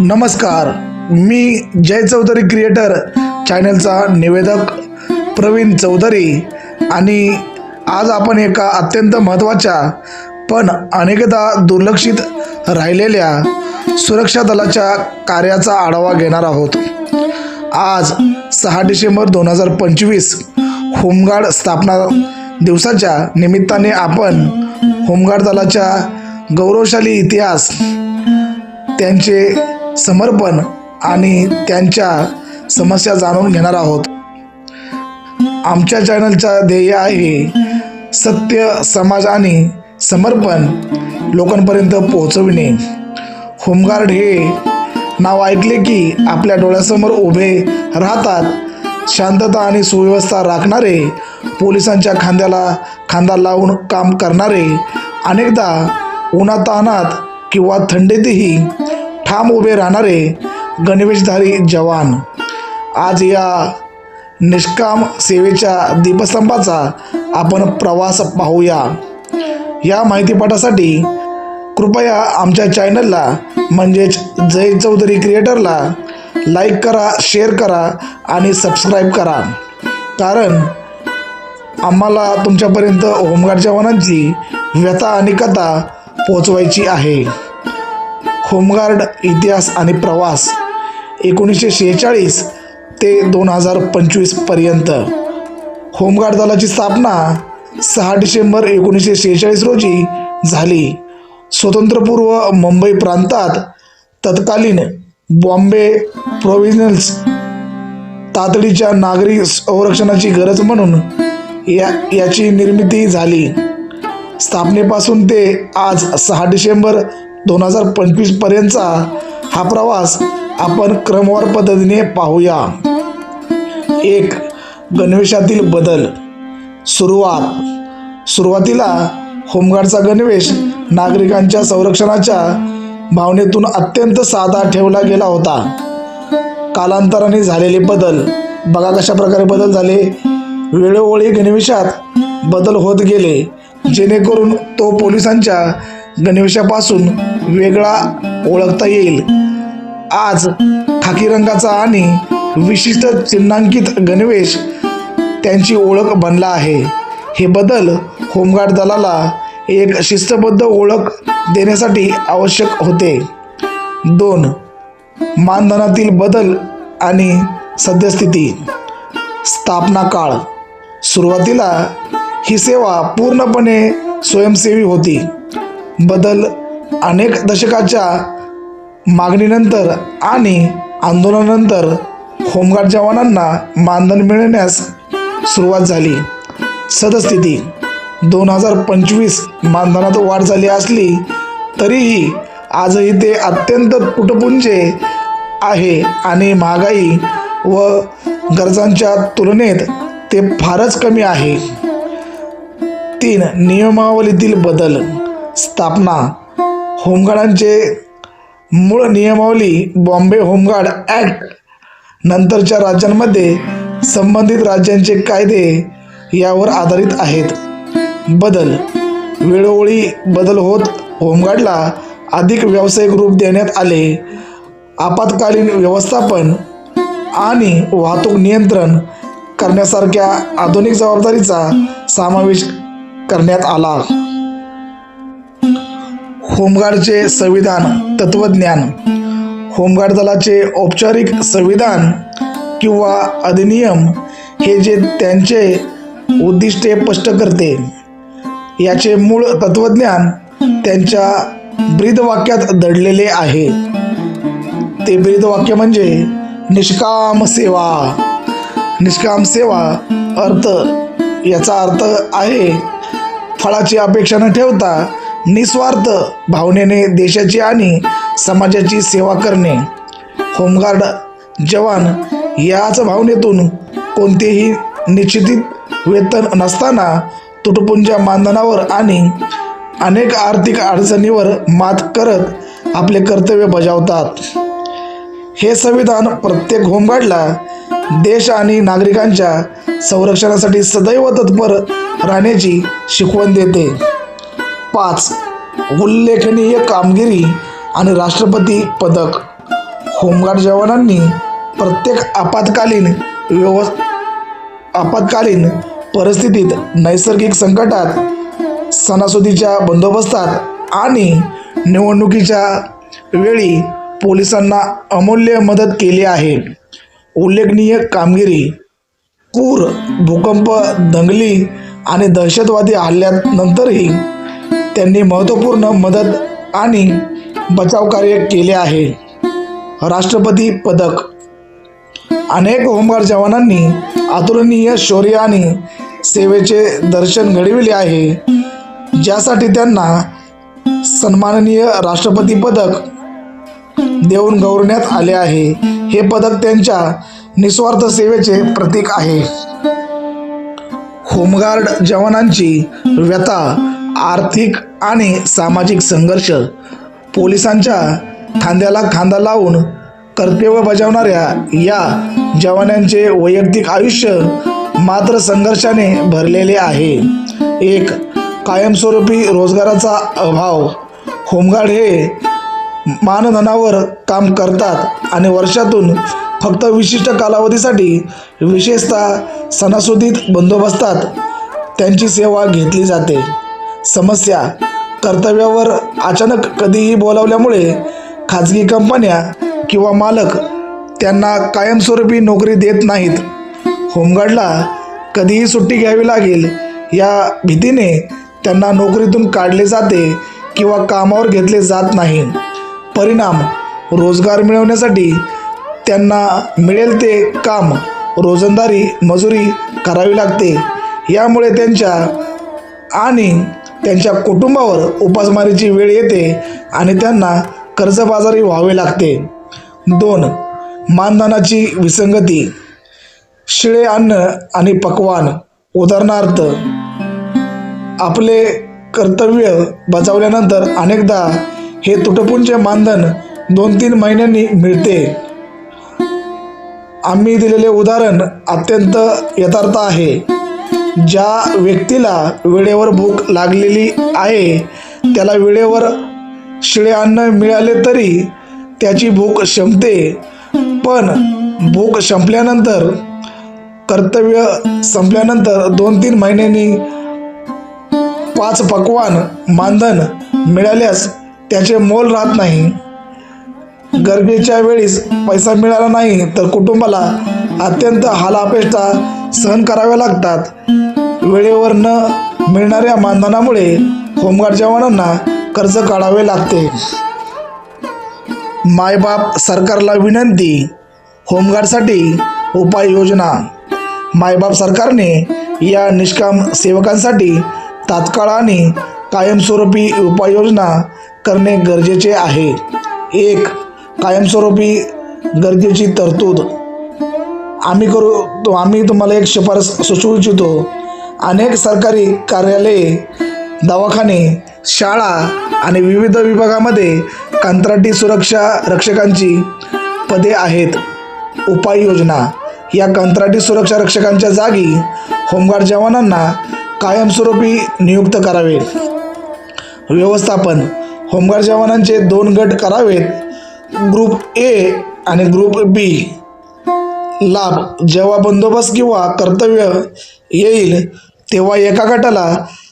नमस्कार मी जय चौधरी क्रिएटर चॅनलचा निवेदक प्रवीण चौधरी. आणि आज आपण एका अत्यंत महत्त्वाच्या पण अनेकदा दुर्लक्षित राहिलेल्या सुरक्षा दलाच्या कार्याचा आढावा घेणार आहोत. आज सहा डिसेंबर दोन हजार पंचवीस होमगार्ड स्थापना दिवसाच्या निमित्ताने आपण होमगार्ड दलाच्या गौरवशाली इतिहास त्यांचे समर्पण आणि त्यांच्या समस्या जाणून घेणार आहोत. आमच्या चॅनलचा ध्येय आहे सत्य समाज आणि समर्पण लोकांपर्यंत पोहोचविणे. होमगार्ड हे नाव ऐकले की आपल्या डोळ्यासमोर उभे राहतात. शांतता आणि सुव्यवस्था राखणारे पोलिसांच्या खांद्याला खांदा लावून काम करणारे अनेकदा उन्हातानात किंवा थंडीतही ठाम उभे राहणारे गणवेशधारी जवान. आज या निष्काम सेवेच्या दीपस्तंभाचा आपण प्रवास पाहूया. या माहितीपटासाठी कृपया आमच्या चॅनलला म्हणजेच जय चौधरी क्रिएटरला लाईक करा शेअर करा आणि सबस्क्राईब करा. कारण आम्हाला तुमच्यापर्यंत होमगार्ड जवानांची व्यथा आणि कथा पोचवायची आहे. होमगार्ड इतिहास आणि प्रवास एकोणीसशे शेहेचाळीस ते दोन हजार पंचवीसपर्यंत होमगार्ड दलाची स्थापना सहा डिसेंबर एकोणीसशे शेहेचाळीस रोजी झाली. स्वतंत्रपूर्व मुंबई प्रांतात तत्कालीन बॉम्बे प्रोव्हिजनल्स तातडीच्या नागरी संरक्षणाची गरज म्हणून या याची निर्मिती झाली. स्थापनेपासून ते आज सहा डिसेंबर दोन हजार पंचवीसपर्यंतचा हा प्रवास आपण क्रमवार पद्धतीने पाहूया. एक गणवेशातील बदल. सुरुवात. सुरुवातीला होमगार्डचा गणवेश नागरिकांच्या संरक्षणाच्या भावनेतून अत्यंत साधा ठेवला गेला होता. कालांतराने झालेले बदल. बघा कशा प्रकारे बदल झाले. वेळोवेळी गणवेशात बदल होत गेले. जेणेकरून तो पोलिसांच्या गणवेशापासून वेगळा ओळखता येईल. आज खाकी रंगाचा आणि विशिष्ट चिन्हांकित गणवेश त्यांची ओळख बनला आहे. हे बदल होमगार्ड दलाला एक शिस्तबद्ध ओळख देण्यासाठी आवश्यक होते. दोन मानधनातील बदल आणि सद्यस्थिती. स्थापना काळ. सुरुवातीला ही सेवा पूर्णपणे स्वयंसेवी होती. बदल अनेक दशकाच्या मागणीनंतर आणि आंदोलनानंतर होमगार्ड जवानांना मानधन मिळण्यास सुरुवात झाली. सदस्थिती दोन हजार पंचवीस मानधनात वाढ झाली असली तरीही आजही ते अत्यंत तुटपुंजे आहे आणि महागाई व गरजांच्या तुलनेत ते फारच कमी आहे. तीन नियमावलीतील बदल स्थापना. होमगार्डांचे मूळ नियमावली बॉम्बे होमगार्ड ॲक्ट. नंतरच्या राज्यांमध्ये संबंधित राज्यांचे कायदे यावर आधारित आहेत. बदल. वेळोवेळी बदल होत होमगार्डला अधिक व्यावसायिक रूप देण्यात आले. आपत्कालीन व्यवस्थापन आणि वाहतूक नियंत्रण करण्यासारख्या आधुनिक जबाबदारीचा समावेश करण्यात आला. होमगार्डचे संविधान तत्वज्ञान होमगार्ड दलाचे औपचारिक संविधान किंवा अधिनियम हे जे त्यांचे उद्दिष्टे स्पष्ट करते याचे मूळ तत्वज्ञान त्यांच्या ब्रीदवाक्यात दडलेले आहे. ते ब्रीदवाक्य म्हणजे निष्काम सेवा. निष्काम सेवा अर्थ याचा अर्थ आहे फळाची अपेक्षा न ठेवता निस्वार्थ भावनेने देशाची आणि समाजाची सेवा करणे. होमगार्ड जवान याच भावनेतून कोणतेही निश्चित वेतन नसताना तुटपुंजा मानधनावर आणि अनेक आर्थिक अडचणीवर मात करत आपले कर्तव्य बजावतात. हे संविधान प्रत्येक होमगार्डला देश आणि नागरिकांच्या संरक्षणासाठी सदैव तत्पर राहण्याची शिकवण देते. पाच. उल्लेखनीय कामगिरी आणि राष्ट्रपती पदक. होमगार्ड जवानांनी प्रत्येक आपत्कालीन व्यव आपत्कालीन परिस्थितीत नैसर्गिक संकटात सणासुदीच्या बंदोबस्तात आणि निवडणुकीच्या वेळी पोलिसांना अमूल्य मदत केली आहे. उल्लेखनीय कामगिरी पूर भूकंप दंगली आणि दहशतवादी हल्ल्यानंतरही त्यांनी महत्त्वपूर्ण मदत आणि बचाव कार्य केले आहे. राष्ट्रपती पदक. अनेक होमगार्ड जवानांनी अतुलनीय शौर्य आणि सेवेचे दर्शन घडविले आहे. ज्यासाठी त्यांना सन्माननीय राष्ट्रपती पदक देऊन गौरवण्यात आले आहे. हे पदक त्यांच्या निस्वार्थ सेवेचे प्रतीक आहे. होमगार्ड जवानांची व्यथा आर्थिक आणि सामाजिक संघर्ष पोलिसांच्या खांद्याला खांदा लावून कर्तव्य बजावणाऱ्या या जवानांचे वैयक्तिक आयुष्य मात्र संघर्षाने भरलेले आहे. एक कायमस्वरूपी रोजगाराचा अभाव. होमगार्ड हे मानधनावर काम करतात आणि वर्षातून फक्त विशिष्ट कालावधीसाठी विशेषतः सणासुदीत बंदोबस्तात त्यांची सेवा घेतली जाते. समस्या कर्तव्यावर अचानक कधीही बोलावल्यामुळे खाजगी कंपन्या किंवा मालक त्यांना कायमस्वरूपी नोकरी देत नाहीत. होमगार्डला कधीही सुट्टी घ्यावी लागेल या भीतीने त्यांना नोकरीतून काढले जाते किंवा कामावर घेतले जात नाही. परिणाम रोजगार मिळवण्यासाठी त्यांना मिळेल ते काम रोजंदारी मजुरी करावी लागते. यामुळे त्यांच्या आणि त्यांच्या कुटुंबावर उपासमारीची वेळ येते आणि त्यांना कर्जबाजारी व्हावे लागते. दोन मानधनाची विसंगती. शिळे अन्न आणि पकवान. उदाहरणार्थ आपले कर्तव्य बजावल्यानंतर अनेकदा हे तुटपुंचे मानधन दोन तीन महिन्यांनी मिळते. आम्ही दिलेले उदाहरण अत्यंत यथार्थ आहे. ज्या व्यक्तीला वेळेवर भूक लागलेली आहे त्याला वेळेवर शिळे अन्न मिळाले तरी त्याची भूक शमते पण भूक संपल्यानंतर कर्तव्य संपल्यानंतर दोन तीन महिन्यांनी पाच पक्वान मानधन मिळाल्यास त्याचे मोल राहत नाही. गरजेच्या वेळीस पैसा मिळाला नाही तर कुटुंबाला अत्यंत हालापेष्टा सहन कराव्या लागतात. वेळेवर न मिळणाऱ्या मानधनामुळे होमगार्ड जवानांना कर्ज काढावे लागते. मायबाप सरकारला विनंती होमगार्डसाठी उपाययोजना. मायबाप सरकारने या निष्काम सेवकांसाठी तात्काळ आणि कायमस्वरूपी उपाययोजना करणे गरजेचे आहे. एक कायमस्वरूपी गरजेची तरतूद. आम्ही करू तो आम्ही तुम्हाला एक शिफारस सुचवू इच्छितो अनेक सरकारी कार्यालये दवाखाने शाळा आणि विविध विभागामध्ये कंत्राटी सुरक्षा रक्षकांची पदे आहेत. उपाययोजना या कंत्राटी सुरक्षा रक्षकांच्या जागी होमगार्ड जवानांना कायमस्वरूपी नियुक्त करावे. व्यवस्थापन. होमगार्ड जवानांचे दोन गट करावेत. ग्रुप ए आणि ग्रुप बी. लाभ जेव्हा बंदोबस्त किंवा कर्तव्य येईल तेव्हा एका गटाला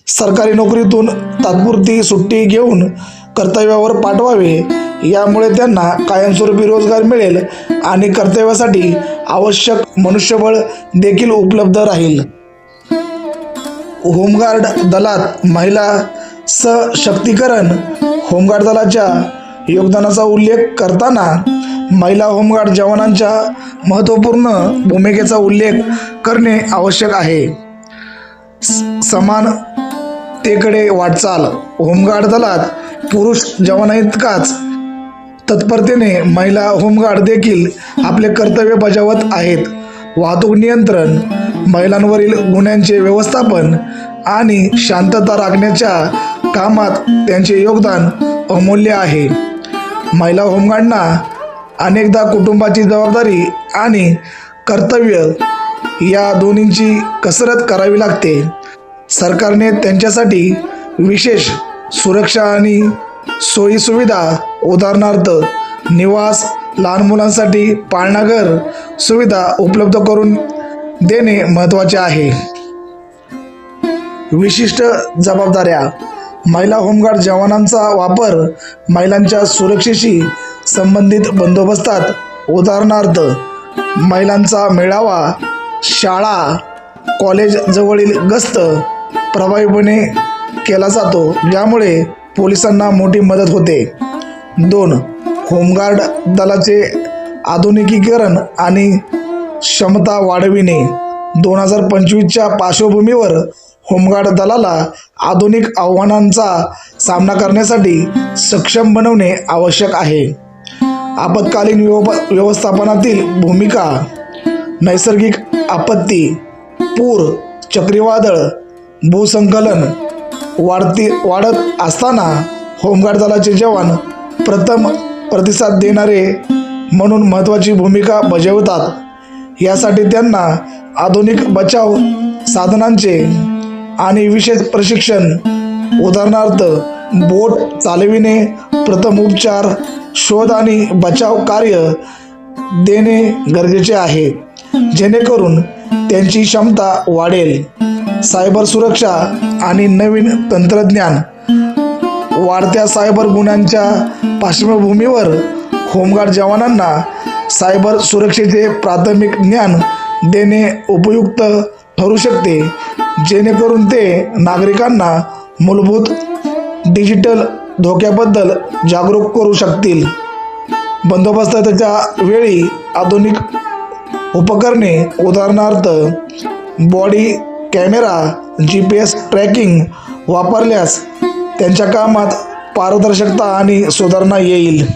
सरकारी नोकरीतून तात्पुरती सुट्टी घेऊन कर्तव्यावर पाठवावे. यामुळे त्यांना कायमस्वरूपी रोजगार मिळेल आणि कर्तव्यासाठी आवश्यक मनुष्यबळ देखील उपलब्ध राहील. होमगार्ड दलात महिला सशक्तीकरण होमगार्ड दलाच्या योगदानाचा उल्लेख करताना महिला होमगार्ड जवानांच्या महत्त्वपूर्ण भूमिकेचा उल्लेख करणे आवश्यक आहे. स- समानतेकडे वाटचाल. होमगार्ड दलात पुरुष जवानाइतकाच तत्परतेने महिला होमगार्ड देखील आपले कर्तव्य बजावत आहेत. वाहतूक नियंत्रण महिलांवरील गुन्ह्यांचे व्यवस्थापन आणि शांतता राखण्याच्या कामात त्यांचे योगदान अमूल्य आहे. महिला होमगार्डना अनेकदा कुटुंबाची जबाबदारी आणि कर्तव्य या दोन्हींची कसरत करावी लागते. सरकारने त्यांच्यासाठी विशेष सुरक्षा आणि सोयीसुविधा उदाहरणार्थ निवास लहान मुलांसाठी पाळणाघर सुविधा उपलब्ध करून देणे महत्त्वाचे आहे. विशिष्ट जबाबदाऱ्या महिला होमगार्ड जवानांचा वापर महिलांच्या सुरक्षेशी संबंधित बंदोबस्तात उदाहरणार्थ महिलांचा मेळावा शाळा कॉलेज जवळील गस्त प्रभावीपणे केला जातो ज्यामुळे पोलिसांना मोठी मदत होते. दोन होमगार्ड दलाचे आधुनिकीकरण आणि क्षमता वाढविणे. दोन हजार पंचवीसच्या पार्श्वभूमीवर होमगार्ड दलाला आधुनिक आव्हानांचा सामना करण्यासाठी सक्षम बनवणे आवश्यक आहे. आपत्कालीन व्यव व्यवस्थापनातील भूमिका नैसर्गिक आपत्ती पूर चक्रीवादळ भूसंकलन वाढती वाढत असताना होमगार्ड दलाचे जवान प्रथम प्रतिसाद देणारे म्हणून महत्त्वाची भूमिका बजावतात. यासाठी त्यांना आधुनिक बचाव साधनांचे आणि विशेष प्रशिक्षण उदाहरणार्थ बोट चालविणे प्रथम उपचार शोध आणि बचाव कार्य देणे गरजेचे आहे. जेणेकरून त्यांची क्षमता वाढेल. सायबर सुरक्षा आणि नवीन तंत्रज्ञान वाढत्या सायबर गुन्ह्यांच्या पार्श्वभूमीवर होमगार्ड जवानांना सायबर सुरक्षेचे प्राथमिक ज्ञान देणे उपयुक्त ठरू शकते जेणेकरून ते नागरिकांना मूलभूत डिजिटल धोक्याबद्दल जागरूक करू शकतील. बंदोबस्ताच्या वेळी आधुनिक उपकरणे उदाहरणार्थ body camera G P S tracking वापरल्यास त्यांच्या कामात पारदर्शकता आणि सुधारणा येईल.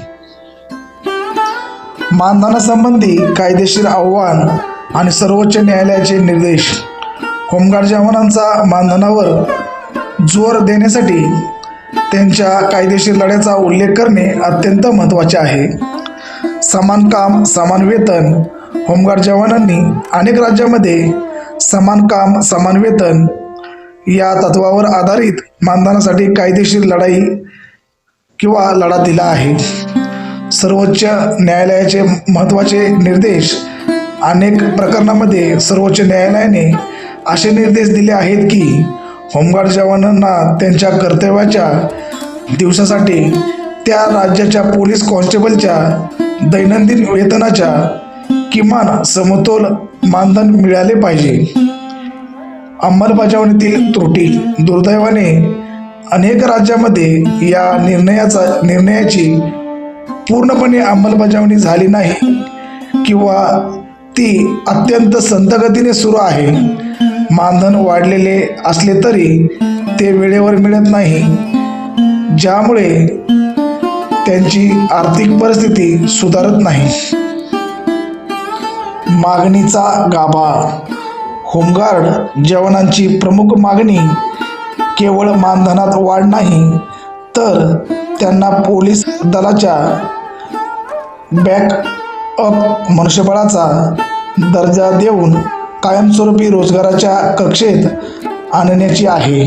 मानधनासंबंधी कायदेशीर आव्हान आणि सर्वोच्च न्यायालयाचे निर्देश. होमगार्ड जवानांचा मानधनावर जोर देण्यासाठी त्यांच्या कायदेशीर लढ्याचा उल्लेख करणे अत्यंत महत्त्वाचे आहे. समान काम समान वेतन होमगार्ड जवानांनी अनेक राज्यामध्ये समान काम समान वेतन या तत्वावर आधारित मानधनासाठी कायदेशीर लढाई किंवा लढा दिला आहे. सर्वोच्च न्यायालयाचे महत्त्वाचे निर्देश अनेक प्रकरणामध्ये सर्वोच्च न्यायालयाने असे निर्देश दिले आहेत की होमगार्ड जवानांना त्यांच्या कर्तव्याच्या दिवसासाठी त्या राज्याच्या पोलीस कॉन्स्टेबलच्या दैनंदिन वेतनाच्या किमान समतोल मानधन मिळाले पाहिजे. अंमलबजावणीतील त्रुटी दुर्दैवाने अनेक राज्यामध्ये या निर्णयाचा निर्णयाची पूर्णपणे अंमलबजावणी झाली नाही किंवा ती अत्यंत संतगतीने सुरू आहे. मानधन वाढलेले असले तरी ते वेळेवर मिळत नाही. ज्यामुळे त्यांची आर्थिक परिस्थिती सुधारत नाही. मागणीचा गाभा. होमगार्ड जवानांची प्रमुख मागणी केवळ मानधनात वाढ नाही तर त्यांना पोलीस दलाच्या बॅकअप मनुष्यबळाचा दर्जा देऊन कायमस्वरूपी रोजगाराच्या कक्षेत आणण्याची आहे.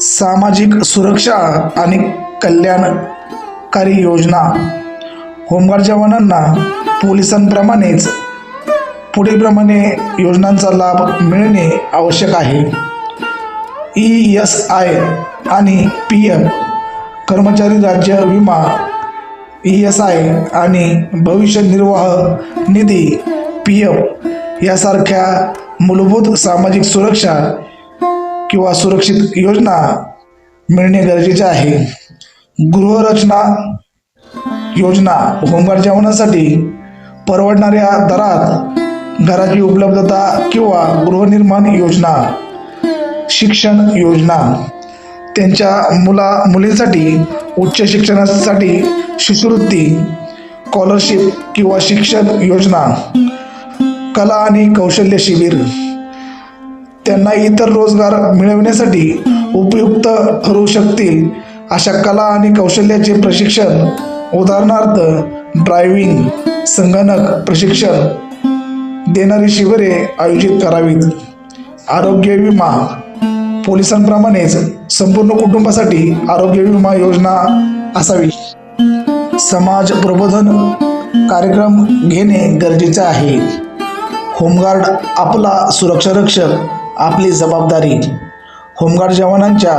सामाजिक सुरक्षा आणि कल्याणकारी योजना. होमगार्ड जवानांना पोलिसांप्रमाणेच पुढीलप्रमाणे योजनांचा लाभ मिळणे आवश्यक आहे. ई एस आय आणि पी एफ कर्मचारी राज्य विमा ई एस आय आणि भविष्य निर्वाह निधी पी एफ यासारख्या मूलभूत सामाजिक सुरक्षा किंवा सुरक्षित योजना मिळणे गरजेचे आहे. गृहरचना योजना होमगार्ड जेवणासाठी परवडणाऱ्या दरात घराची उपलब्धता किंवा गृहनिर्माण योजना शिक्षण योजना त्यांच्या मुला मुलींसाठी उच्च शिक्षणासाठी शिष्यवृत्ती स्कॉलरशिप किंवा शिक्षण योजना कला आणि कौशल्य शिबिर. त्यांना इतर रोजगार मिळवण्यासाठी उपयुक्त ठरू शकतील अशा कला आणि कौशल्याचे प्रशिक्षण उदाहरणार्थ ड्रायव्हिंग संगणक प्रशिक्षण देणारी शिबिरे आयोजित करावीत. आरोग्य विमा पोलिसांप्रमाणेच संपूर्ण कुटुंबासाठी आरोग्य विमा योजना असावी. समाज प्रबोधन कार्यक्रम घेणे गरजेचे आहे. होमगार्ड आपला सुरक्षा रक्षक आपली जबाबदारी. होमगार्ड जवानांच्या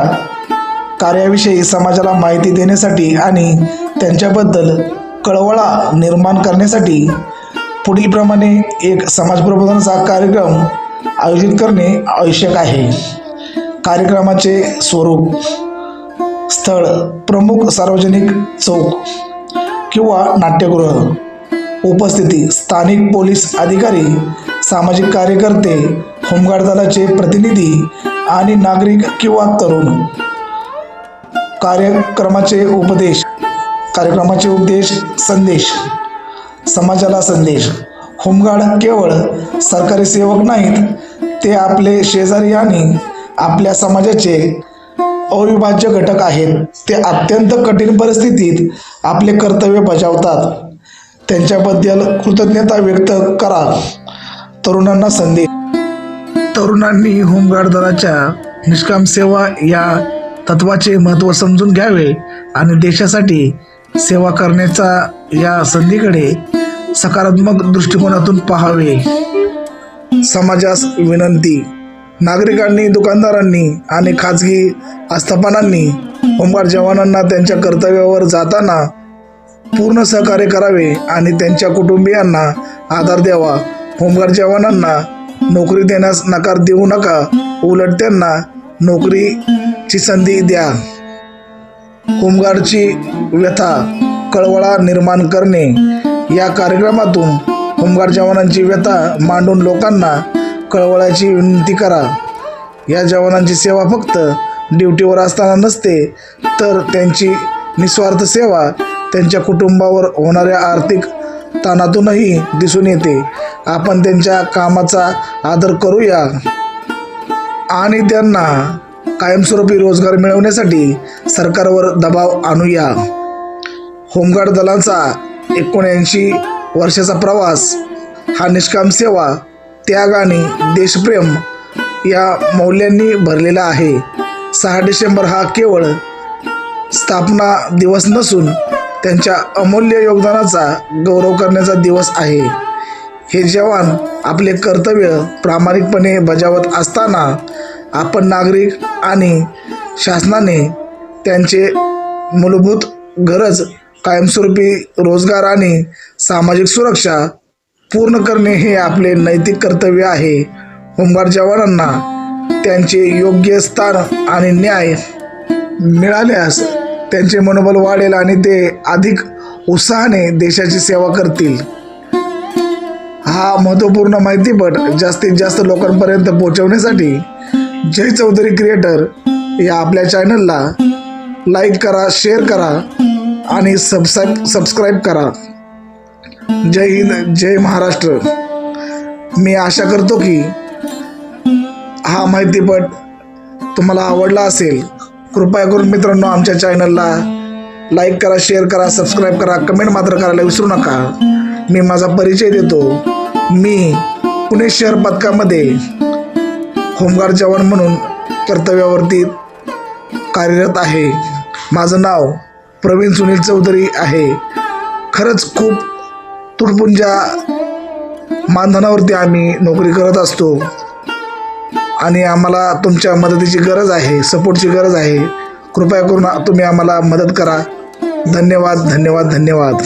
कार्याविषयी समाजाला माहिती देण्यासाठी आणि त्यांच्याबद्दल कळवळा निर्माण करण्यासाठी पुढीलप्रमाणे एक समाज प्रबोधनाचा कार्यक्रम आयोजित करणे आवश्यक आहे. कार्यक्रमाचे स्वरूप स्थळ प्रमुख सार्वजनिक चौक किंवा नाट्यगृह उपस्थिती स्थानिक पोलीस अधिकारी सामाजिक कार्यकर्ते होमगार्ड दलाचे प्रतिनिधी आणि नागरिक किंवा तरुण. कार्यक्रमाचे उपदेश. कार्यक्रमाचे उपदेश संदेश. समाजाला संदेश. होमगार्ड केवळ सरकारी सेवक नाहीत ते आपले शेजारी आणि आपल्या समाजाचे अविभाज्य घटक आहेत. ते अत्यंत कठीण परिस्थितीत आपले कर्तव्य बजावतात. त्यांच्याबद्दल कृतज्ञता व्यक्त करा. तरुणांना संधी. तरुणांनी होमगार्ड दलाच्या निष्काम सेवा या तत्वाचे महत्त्व समजून घ्यावे आणि देशासाठी सेवा करण्याचा या संधीकडे सकारात्मक दृष्टिकोनातून पाहावे. समाजास विनंती. नागरिकांनी दुकानदारांनी आणि खाजगी आस्थापनांनी होमगार्ड जवानांना त्यांच्या कर्तव्यावर जाताना पूर्ण सहकार्य करावे आणि त्यांच्या कुटुंबियांना आधार द्यावा. होमगार्ड जवानांना नोकरी देण्यास नकार देऊ नका. उलट त्यांना नोकरीची संधी द्या. होमगार्डची व्यथा कळवळा निर्माण करणे. या कार्यक्रमातून होमगार्ड जवानांची व्यथा मांडून लोकांना कळवळाची विनंती करा. या जवानांची सेवा फक्त ड्युटीवर असताना नसते तर त्यांची निस्वार्थ सेवा त्यांच्या कुटुंबावर होणाऱ्या आर्थिक ताणातूनही दिसून येते. आपण त्यांच्या कामाचा आदर करूया. आणि त्यांना कायमस्वरूपी रोजगार मिळवण्यासाठी सरकारवर दबाव आणूया. होमगार्ड दलांचा एकोणऐंशी वर्षाचा प्रवास हा निष्काम सेवा त्याग आणि देशप्रेम या मौल्यांनी भरलेला आहे. सहा डिसेंबर हा केवळ स्थापना दिवस नसून त्यांच्या अमूल्य योगदानाचा गौरव करण्याचा दिवस आहे. हे जवान आपले कर्तव्य प्रामाणिकपणे बजावत असताना आपण नागरिक आणि शासनाने त्यांचे मूलभूत गरज कायमस्वरूपी रोजगार आणि सामाजिक सुरक्षा पूर्ण करणे हे आपले नैतिक कर्तव्य आहे. होमगार्ड जवानांना त्यांचे योग्य स्थान आणि न्याय मिळाल्यास त्यांचे मनोबल वाढेल आणि ते अधिक उत्साहाने देशाची सेवा करतील. हा महत्त्वपूर्ण माहितीपट जास्तीत जास्त लोकांपर्यंत पोहोचवण्यासाठी जय चौधरी क्रिएटर या आपल्या चॅनलला लाईक करा शेअर करा आणि सबस्क्राईब सबस्क्राईब करा. जय हिंद जय महाराष्ट्र. मी आशा करतो की हा माहितीपट तुम्हाला आवडला असेल. कृपया करून मित्रांनो आमच्या चॅनलला लाईक करा शेअर करा सबस्क्राईब करा कमेंट मात्र करायला विसरू नका. मी माझा परिचय देतो. मी पुणे शहर पथकामध्ये होमगार्ड जवान म्हणून कर्तव्यावरती कार्यरत आहे. माझं नाव प्रवीण सुनील चौधरी आहे. खरंच खूप तुटपुंजा मानधनावरती आम्ही नोकरी करत असतो. आणि आम्हाला तुमच्या मदतीची गरज आहे सपोर्टची गरज आहे. कृपया करून तुम्ही आम्हाला मदत करा. धन्यवाद धन्यवाद धन्यवाद.